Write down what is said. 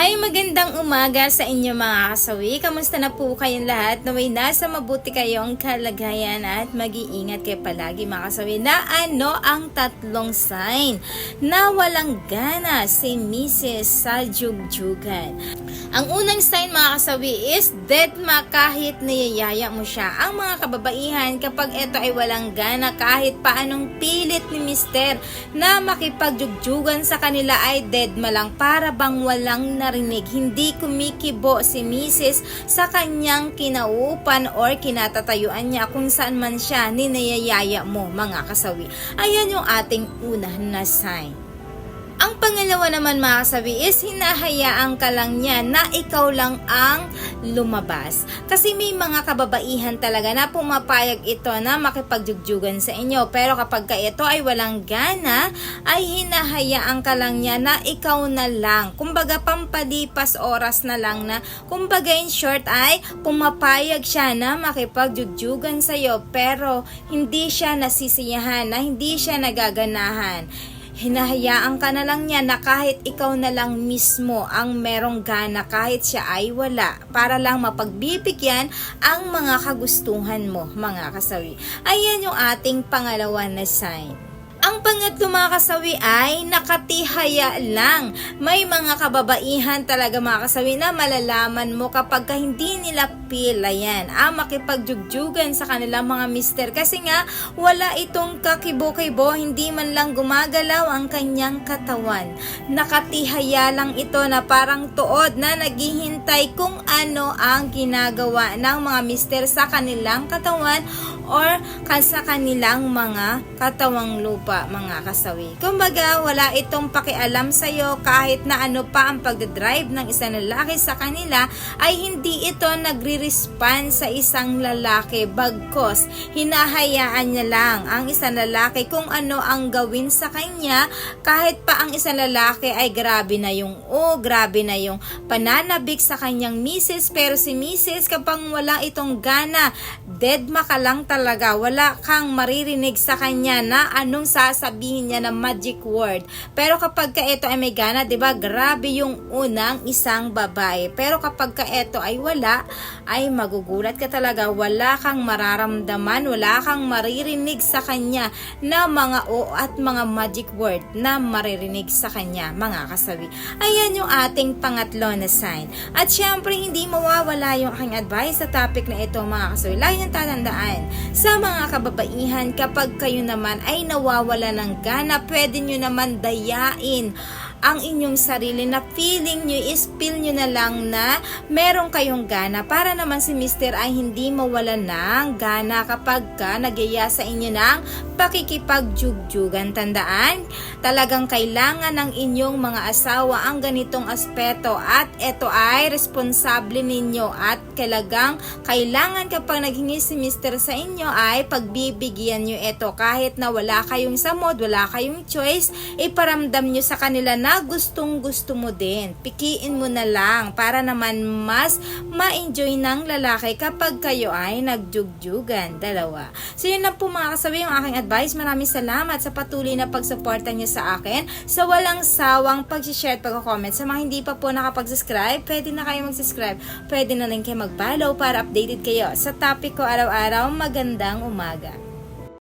Hi, magandang umaga sa inyo mga kasawi. Kamusta na po kayong lahat? Naway nasa mabuti kayong kalagayan at mag-iingat kayo palagi mga kasawi na ano ang tatlong sign na walang gana si Mrs. sa jugjugan. Ang unang sign mga kasawi is dead ma kahit niyayaya mo siya. Ang mga kababaihan kapag ito ay walang gana kahit paanong pilit ni Mister na makipagjugjugan sa kanila ay dead ma lang para bang walang narinig. Hindi kumikibo si Mrs. sa kanyang kinaupan or kinatatayuan niya kung saan man siya ninayayaya mo mga kasawi. Ayan yung ating una na sign. Ang pangalawa naman mga kasabi is hinahayaan ka lang niya na ikaw lang ang lumabas. Kasi may mga kababaihan talaga na pumapayag ito na makipagjugjugan sa inyo. Pero kapag ka ito ay walang gana, ay hinahayaan ka lang niya na ikaw na lang. Kumbaga pampalipas oras na lang na kumbaga in short ay pumapayag siya na makipagjugjugan sa iyo pero hindi siya nasisiyahan, na hindi siya nagaganahan hinahayaan ka na lang niya na kahit ikaw na lang mismo ang merong gana kahit siya ay wala para lang mapagbibigyan ang mga kagustuhan mo mga kasawi. Ayan yung ating pangalawa na sign. Ang pangatlo mga kasawi ay nakatihaya lang. May mga kababaihan talaga mga kasawi na malalaman mo kapag ka hindi nila pila yan. Ang makipagjugjugan sa kanilang mga mister. Kasi nga wala itong kakibo-kibo, hindi man lang gumagalaw ang kanyang katawan. Nakatihaya lang ito na parang tuod na naghihintay kung ano ang ginagawa ng mga mister sa kanilang katawan or sa kanilang mga katawang lupa, mga kasawi. Kumbaga, wala itong pakialam sa'yo kahit na ano pa ang pagdadrive ng isang lalaki sa kanila ay hindi ito nagre-respond sa isang lalaki bagkos. Hinahayaan niya lang ang isang lalaki kung ano ang gawin sa kanya. Kahit pa ang isang lalaki ay grabe na yung o grabe na yung pananabik sa kanyang misis. Pero si misis kapag wala itong gana dead ma ka lang talaga. Wala kang maririnig sa kanya na anong sasabihin niya na magic word. Pero kapag ka ito ay may gana 'di ba grabe yung unang isang babae. Pero kapag ka ito ay wala ay magugulat ka talaga. Wala kang mararamdaman wala kang maririnig sa kanya na mga o at mga magic word na maririnig sa kanya mga kasabi. Ayan yung ating pangatlo na sign. At syempre hindi mawawala yung aking advice sa topic na ito mga kasabi. Lagi niyong tatandaan sa mga kababaihan kapag kayo naman ay nawawala ng gana pwede nyo naman dayain ang inyong sarili na feeling nyo is feel nyo na lang na meron kayong gana para naman si Mr. ay hindi mawala ng gana kapag ka nagyaya sa inyo ng pakikipagjugjugan. Tandaan, talagang kailangan ng inyong mga asawa ang ganitong aspeto at ito ay responsable ninyo at kailangang kailangan kapag naghingi si Mr. sa inyo ay pagbibigyan nyo ito kahit na wala kayong samod, wala kayong choice, iparamdam nyo sa kanila na gustong gusto mo din. Pikiin mo na lang para naman mas ma-enjoy ng lalaki kapag kayo ay nagjugjugan. Dalawa. So yun lang po mga kasabi yung aking advice. Maraming salamat sa patuloy na pagsuporta nyo sa akin. Sa walang sawang pag-share at pag-comment. Sa mga hindi pa po nakapag-subscribe, pwede na kayo mag-subscribe. Pwede na rin kayo mag-follow para updated kayo sa topic ko araw-araw. Magandang umaga.